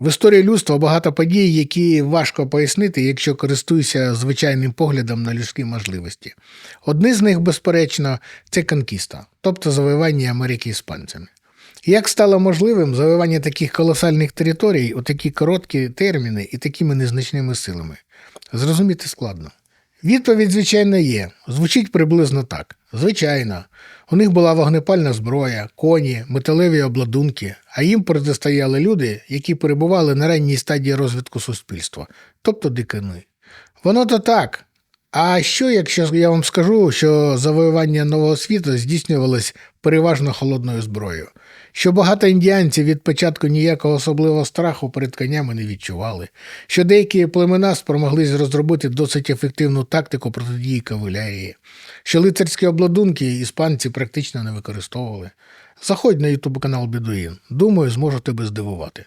В історії людства багато подій, які важко пояснити, якщо користуюся звичайним поглядом на людські можливості. Одне з них, безперечно, це конкіста, тобто завоювання Америки іспанцями. Як стало можливим завоювання таких колосальних територій у такі короткі терміни і такими незначними силами? Зрозуміти складно. Відповідь, звичайно, є. Звучить приблизно так. Звичайно, у них була вогнепальна зброя, коні, металеві обладунки, а їм протистояли люди, які перебували на ранній стадії розвитку суспільства, тобто дикини. Воно то так. А що, якщо я вам скажу, що завоювання нового світу здійснювалось переважно холодною зброєю? Що багато індіанців від початку ніякого особливого страху перед конями не відчували, що деякі племена спромоглись розробити досить ефективну тактику протидії кавалерії, що лицарські обладунки іспанці практично не використовували. Заходь на ютуб канал Бедуїн. Думаю, зможу тебе здивувати.